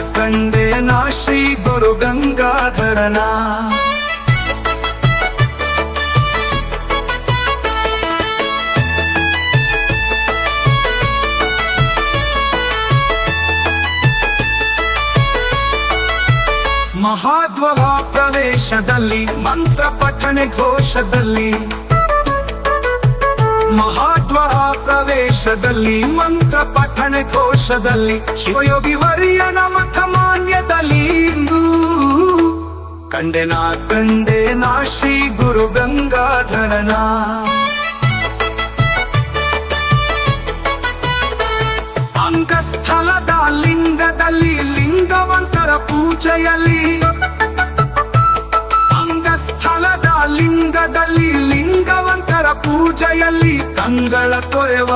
ಕಂಡೆ ನಾ ಶ್ರೀ ಗುರು ಗಂಗಾಧರನ. ಮಹಾದ್ವರ ಪ್ರವೇಶದಲ್ಲಿ ಮಂತ್ರ ಪಠಣೆ ಘೋಷದಲ್ಲಿ. ಮಹಾದ್ವರ ಪ್ರವೇಶದಲ್ಲಿ ಮಂತ್ರ ಪಠಣೆ ಕೋಶದಲ್ಲಿ ಶಿವಯೋಗಿ ವರಿಯನ ಮಠ ಮಾನ್ಯದಲ್ಲಿ ಇಂದು. ಕಂಡೆ ನಾ ಕಂಡೆ ನಾ, ಶ್ರೀ ಗುರು ಗಂಗಾಧರನ. ಅಂಗಸ್ಥಳದ ಲಿಂಗದಲ್ಲಿ ಲಿಂಗವಂತರ ಪೂಜೆಯಲ್ಲಿ. ಅಂಗಸ್ಥಳದ ಲಿಂಗದಲ್ಲಿ ಲಿಂಗವಂತರ ಪೂಜೆಯಲ್ಲಿ ಕಂಗಳ ತೊರೆವ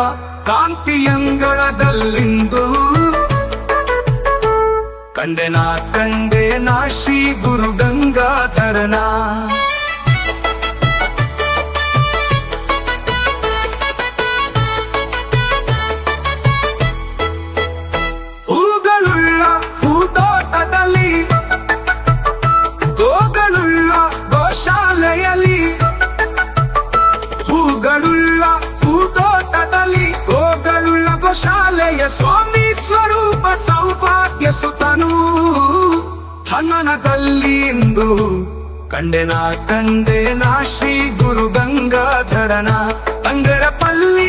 ಕಾಂತಿಯಂಗಳದಲ್ಲಿಂದು ಕಂಡೆನಾ ಕಂಡೆನಾ ಶ್ರೀ ಗುರು ಗಂಗಾಧರನ. ಸ್ವಾಮಿ ಸ್ವರೂಪ ಸೌಭಾಗ್ಯ ಸುತನು ಹನನದಲ್ಲಿ ಇಂದು. ಕಂಡೆನಾ ಕಂಡೆನ ಶ್ರೀ ಗುರು ಗಂಗಾಧರನ ಅಂಗರ ಪಲ್ಲಿ